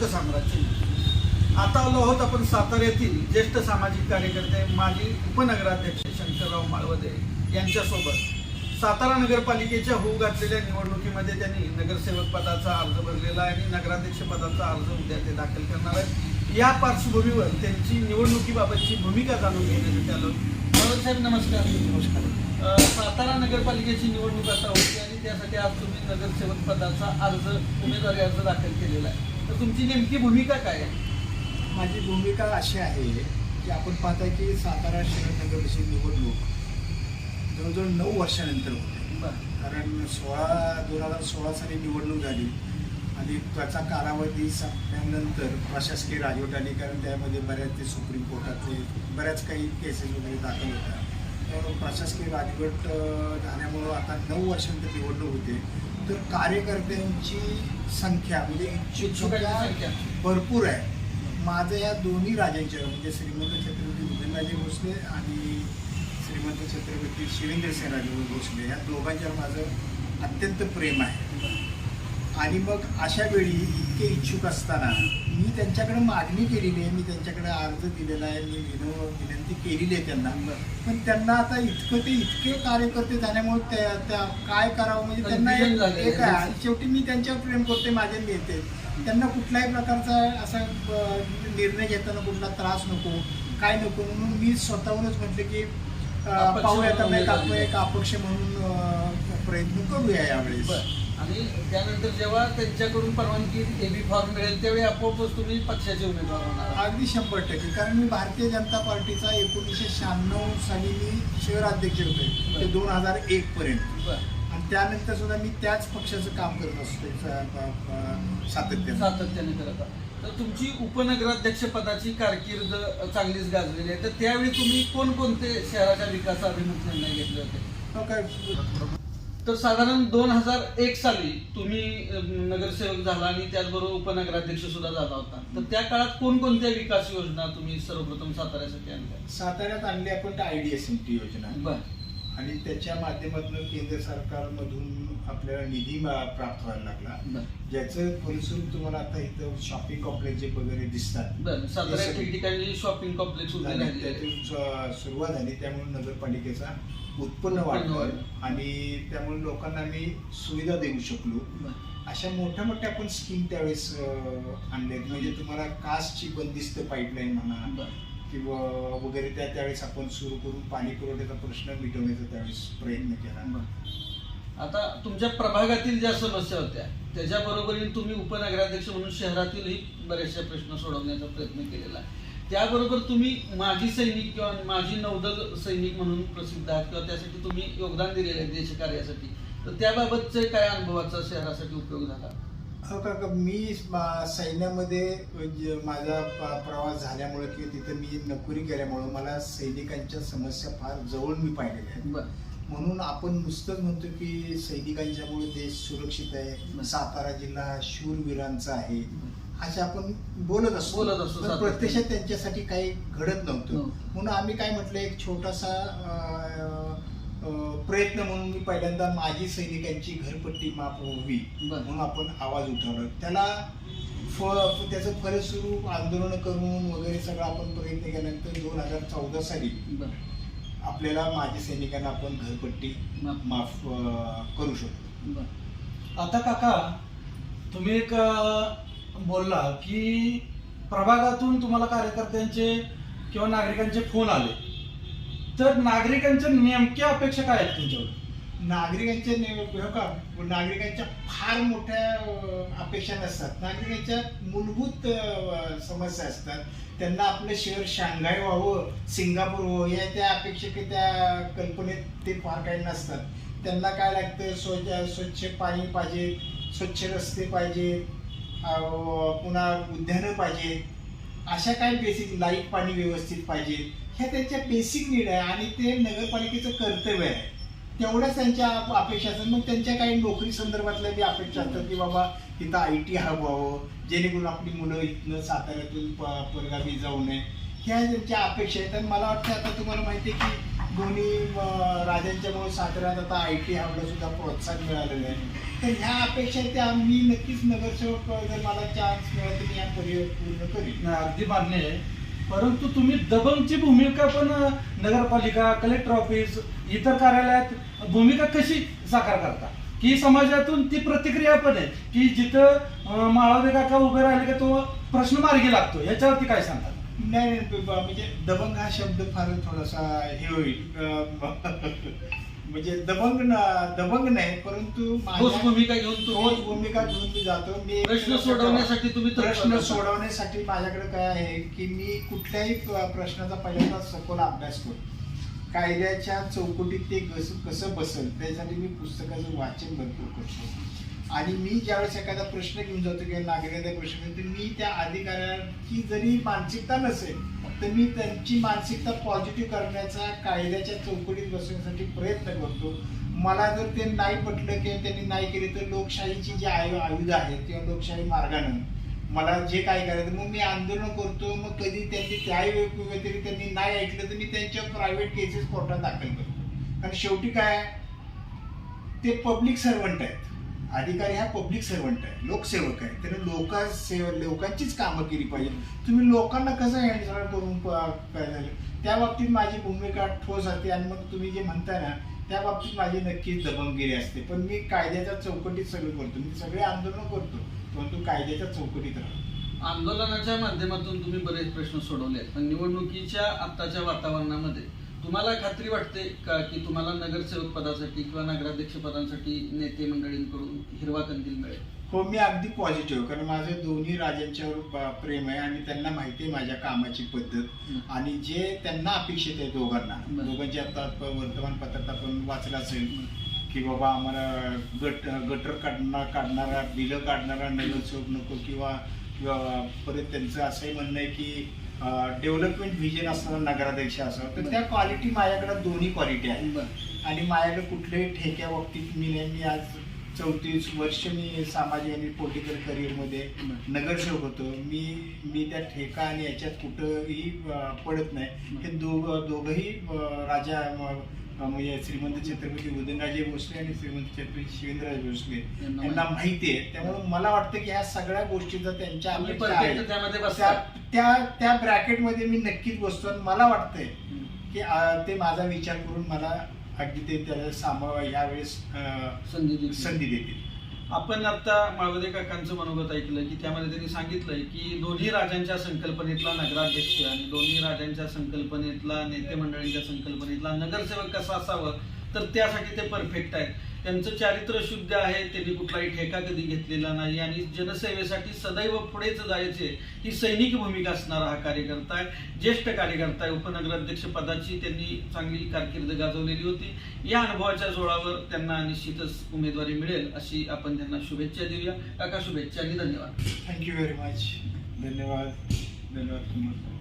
लोकसाम्राज्य आता आलो आहोत आपण सातारा येथील ज्येष्ठ सामाजिक कार्यकर्ते माजी उपनगराध्यक्ष शंकरराव माळवदे यांच्यासोबत सातारा नगरपालिकेच्या होऊ घातलेल्या निवडणुकीमध्ये त्यांनी नगरसेवक पदाचा अर्ज भरलेला आहे आणि नगराध्यक्ष पदाचा अर्ज उद्या ते दाखल करणार आहेत. या पार्श्वभूमीवर त्यांची निवडणुकीबाबतची भूमिका जाणून घेण्यासाठी आलो. साहेब नमस्कार. नमस्कार. सातारा नगरपालिकेची निवडणूक आता होती आणि त्यासाठी आज तुम्ही नगरसेवक पदाचा अर्ज उमेदवारी अर्ज दाखल केलेला आहे. तर तुमची नेमकी भूमिका काय आहे? माझी भूमिका अशी आहे की आपण पाहताय की सातारा शहर नगर परिषद निवडणूक जवळजवळ नऊ वर्षानंतर होते. बरं. कारण सोळा दोन हजार सोळा साली निवडणूक झाली आणि त्याचा कालावधी संपल्यानंतर प्रशासकीय राजवट आली कारण त्यामध्ये बऱ्याच ते सुप्रीम कोर्टातले बऱ्याच काही केसेस वगैरे दाखल होत्या तर प्रशासकीय राजवट झाल्यामुळं आता नऊ वर्षानंतर निवडणूक होते. तर कार्यकर्त्यांची संख्या म्हणजे इच्छुक संख्या. भरपूर आहे माझं या दोन्ही राजांच्या म्हणजे श्रीमंत छत्रपती उदयनराजे भोसले आणि श्रीमंत छत्रपती शिवेंद्रसेनराजे भोसले या दोघांच्यावर माझं अत्यंत प्रेम आहे आणि मग अशा वेळी इतके इच्छुक असताना मी त्यांच्याकडे मागणी केलेली आहे मी त्यांच्याकडे अर्ज दिलेला आहे मी विनो विनंती केलेली आहे त्यांना. पण त्यांना आता इतकं ते इतके कार्यकर्ते झाल्यामुळे त्या त्या काय करावं? म्हणजे त्यांना एक- आहे. शेवटी मी त्यांच्यावर प्रेम करते माझे नेते. त्यांना कुठल्याही प्रकारचा असा निर्णय घेताना कुठला त्रास नको काय नको. म्हणून मी स्वतःहूनच म्हटलं की पाहूया आता म्हणून एक आपण. एक अपक्ष म्हणून प्रयत्न करूया यावेळेस. आणि त्यानंतर जेव्हा त्यांच्याकडून परवानगी एबी फॉर्म मिळेल त्यावेळी आपोआपच तुम्ही पक्षाचे उमेदवार होणार अगदी शंभर टक्के. कारण मी भारतीय जनता पार्टीचा एकोणीसशे शहाण्णव साली मी शहराध्यक्ष होते. ते दोन हजार एक पर्यंत. आणि त्यानंतर सुद्धा मी त्याच पक्षाचं काम करत असतो सातत्यानं. सातत्याने करत. तर तुमची उपनगराध्यक्ष पदाची कारकीर्द चांगलीच गाजलेली आहे. तर त्यावेळी तुम्ही कोणकोणते शहराच्या विकासाभिमुख निर्णय घेतले होते? हो काय? तर साधारण दोन हजार एक साली तुम्ही नगरसेवक झाला आणि त्याचबरोबर उपनगराध्यक्ष सुद्धा झाला होता. तर त्या काळात कोणकोणत्या विकास योजना तुम्ही सर्वप्रथम साताऱ्यासाठी आणल्या? साताऱ्यात आणली आपण I D S M T योजना. बर. आणि त्याच्या माध्यमातून केंद्र सरकारमधून आपल्याला निधी प्राप्त व्हायला लागला. ज्याचं फलस्वरूप तुम्हाला आता इथं शॉपिंग कॉम्प्लेक्स वगैरे दिसतात. ठिकठिकाणी शॉपिंग कॉम्प्लेक्स सुरुवात झाली. त्यामुळे नगरपालिकेचा उत्पन्न वाढलं. आणि त्यामुळे लोकांना मी सुविधा देऊ शकलो. अशा मोठ्या मोठ्या आपण स्कीम त्यावेळेस आणल्यात म्हणजे तुम्हाला कास्टची बंदिस्त पाईपलाईन म्हणा. किंवा वगैरे त्या त्यावेळेस आपण सुरू करून पाणी पुरवठ्याचा प्रश्न मिटवण्याचा त्यावेळेस प्रयत्न केला. आता तुमच्या प्रभागातील ज्या समस्या होत्या त्याच्या बरोबरीने तुम्ही उपनगराध्यक्ष म्हणून शहरातीलही बरेचसे प्रश्न सोडवण्याचा प्रयत्न केलेला आहे त्याबरोबर तुम्ही माजी सैनिक किंवा माजी नौदल सैनिक म्हणून प्रसिद्ध आहात किंवा त्यासाठी तुम्ही योगदान दिलेलं आहे देशकार्यासाठी तर त्याबाबतचे काय अनुभवाचा शहरासाठी उपयोग झाला? हो का मी सैन्यामध्ये जे माझा प्रवास झाल्यामुळे किंवा तिथं मी नोकरी केल्यामुळं मला सैनिकांच्या समस्या फार जवळ मी पाहिलेल्या आहेत. म्हणून आपण नुसतंच म्हणतो की सैनिकांच्यामुळे देश सुरक्षित आहे सातारा जिल्हा हा शूरवीरांचा आहे. असे आपण बोलत असतो बोलत असतो, पण सातत्याने. प्रत्यक्षात त्यांच्यासाठी काही घडत नव्हतं नव्हतं. म्हणून आम्ही काय म्हटलं एक छोटासा अं, अं, प्रयत्न म्हणून मी पहिल्यांदा माजी सैनिकांची घरपट्टी माफ व्हावी बरं. म्हणून आपण आवाज उठवला त्याला फ त्याचं फलस्वरूप आंदोलन करून वगैरे सगळं आपण प्रयत्न केल्यानंतर दोन हजार चौदा साली बरं आपल्याला माजी सैनिकांना आपण घरपट्टी माफ. माफ अं, करू शकतो बरं आता काका तुम्ही एक अ, बोलला की प्रभागातून तुम्हाला कार्यकर्त्यांचे किंवा नागरिकांचे फोन आले. तर नागरिकांच्या नेमक्या अपेक्षा काय आहेत तुमच्यावर? नागरिकांच्या ने- हे का नागरिकांच्या फार मोठ्या अपेक्षा नसतात. नागरिकांच्या मूलभूत समस्या असतात. त्यांना आपलं शहर शांघाय व्हावं सिंगापूर व्हावं या त्या अपेक्षा त्या कल्पनेत ते फार काही नसतात. त्यांना काय लागतं? स्वच्छ स्वच्छ पाणी पाहिजे स्वच्छ रस्ते पाहिजे पुन्हा उद्यानं पाहिजेत अशा काय बेसिक लाइट पाणी व्यवस्थित पाहिजे? ह्या त्यांच्या बेसिक नीड आहे आणि ते नगरपालिकेचं कर्तव्य आहे. तेवढ्याच त्यांच्या अपेक्षा असतात. मग त्यांच्या काही नोकरी संदर्भातल्या बी अपेक्षा असतात की बाबा तिथं आय टी हब व्हावं जेणेकरून आपली मुलं इथनं साताऱ्यातून प- परगावी जाऊ नये. ह्या त्यांच्या अपेक्षा आहेत आणि मला वाटतं आता तुम्हाला माहिती आहे की दोन्ही राजांच्या राजांच्यामुळे साताऱ्यात आता आय टी हबला सुद्धा प्रोत्साहन मिळालेलं आहे. तर ह्या अपेक्षा त्या मी नक्कीच नगरसेवक जर मला चान्स मिळाला तर मी या करिअर पूर्ण करीन. अगदी मान्य आहे. परंतु तुम्ही दबंगची भूमिका पण नगरपालिका कलेक्टर ऑफिस इतर कार्यालयात भूमिका कशी साकार करता? की समाजातून ती प्रतिक्रिया पण आहे की जिथं अ, माळावदे काका उभे राहिले का तो प्रश्न मार्गी लागतो? याच्यावरती काय सांगतात? नाही नाही, म्हणजे दबंग हा शब्द फार थोडासा हे होईल. म्हणजे दबंग न- दबंग नाही परंतु माझ्या- ठोस भूमिका घेऊन तुम्ही भूमिका घेऊन मी जातो. मी प्रश्न सोडवण्यासाठी तुम्ही प्रश्न. सोडवण्यासाठी माझ्याकडे काय आहे की मी कुठल्याही प- प्रश्नाचा पहिल्यांदा सखोल अभ्यास करतो कायद्याच्या चौकटीत ते कसं कसं बसल त्यासाठी मी पुस्तकाचं वाचन भरपूर करतो. आणि मी ज्यावेळेस एखादा प्रश्न घेऊन जातो किंवा नागरिकांचा प्रश्न तर मी त्या अधिकाऱ्याची जरी मानसिकता नसेल तर मी त्यांची मानसिकता पॉझिटिव्ह करण्याचा कायद्याच्या चौकटीत बसवण्यासाठी प्रयत्न करतो. मला जर ते नाही पटलं किंवा त्यांनी नाही केले तर लोकशाहीची जी आयु आयुध आहेत किंवा लोकशाही मार्गानं मला जे काय करायचं मग मी आंदोलन करतो. मग कधी त्यांनी त्याही व्यतिरिक्त त्यांनी नाही ऐकलं तर मी त्यांच्या प्रायव्हेट केसेस कोर्टात दाखल करतो. कारण शेवटी काय ते पब्लिक सर्वंट आहेत. अधिकारी हा पब्लिक सर्वंट आहे लोकसेवक आहे. त्याने लोकसेव लोकांचीच कामं केली पाहिजे तुम्ही लोकांना कसं हँडल करून काय झालं? त्या बाबतीत माझी भूमिका ठोस असते आणि मग तुम्ही जे म्हणताय ना त्या बाबतीत माझी नक्कीच दबंगिरी असते. पण मी कायद्याच्या चौकटीत सगळं करतो. मी सगळे आंदोलन करतो परंतु कायद्याच्या चौकटीत राहतो. आंदोलनाच्या माध्यमातून तुम्ही बरेच प्रश्न सोडवले आहेत. पण निवडणुकीच्या आत्ताच्या वातावरणामध्ये तुम्हाला खात्री वाटते का की तुम्हाला नगरसेवक पदासाठी किंवा नगराध्यक्ष पदासाठी नेते मंडळींकडून हिरवा कंदील मिळेल? हो मी अगदी पॉझिटिव्ह कारण माझं दोन्ही राजांच्यावर प्रेम आहे आणि त्यांना माहिती आहे माझ्या कामाची पद्धत. आणि जे त्यांना अपेक्षित आहे दोघांना. दोघांची आता वर्तमानपत्रात आपण वाचलं असेल की बाबा आम्हाला गट गटर काढणार काढणारा बिलं काढणारा नगरसेवक नको किंवा किंवा परत त्यांचं असंही म्हणणं आहे की डेव्हलपमेंट व्हिजन असणारा नगराध्यक्ष असावा तर त्या क्वालिटी माझ्याकडे दोन्ही क्वालिटी आहे. आणि माझ्याकडे कुठल्याही ठेक्या बाबतीत मी नाही. मी आज चौतीस वर्ष मी सामाजिक आणि पॉलिटिकल करिअरमध्ये. नगरसेवक होतो. मी मी त्या ठेका आणि याच्यात कुठंही पडत नाही. हे दोघ दोघंही राजा श्रीमंत छत्रपती उदयनराजे भोसले आणि श्रीमंत छत्रपती शिवेंद्रराजे भोसले यांना माहिती. आहे. त्यामुळे मला वाटतं की ह्या सगळ्या गोष्टीचा त्यांच्या अपेक्षा. त्या त्या ब्रॅकेटमध्ये मी नक्कीच बसतो आणि मला वाटतंय की ते माझा विचार करून मला अगदी ते त्याला सामावा यावेळेस. संधी देतील. आपण आता माळवदे काकांचं मनोगत ऐकलं की त्यामध्ये त्यांनी सांगितलंय की दोन्ही राजांच्या संकल्पनेतला नगराध्यक्ष आणि दोन्ही राजांच्या संकल्पनेतला नेते मंडळींच्या संकल्पनेतला नगरसेवक कसा असावं तर त्यासाठी ते परफेक्ट आहेत. त्यांचं चारित्र्य शुद्ध आहे त्यांनी कुठलाही ठेका कधी घेतलेला नाही. आणि जनसेवेसाठी सदैव पुढेच जायचे ही सैनिक भूमिका असणारा हा कार्यकर्ता आहे. ज्येष्ठ कार्यकर्ता आहे उपनगराध्यक्ष पदाची त्यांनी चांगली कारकीर्द गाजवलेली होती. या अनुभवाच्या जोरावर त्यांना निश्चितच उमेदवारी मिळेल अशी आपण त्यांना शुभेच्छा देऊया. काका शुभेच्छा आणि धन्यवाद. थँक्यू व्हेरी मच धन्यवाद. धन्यवाद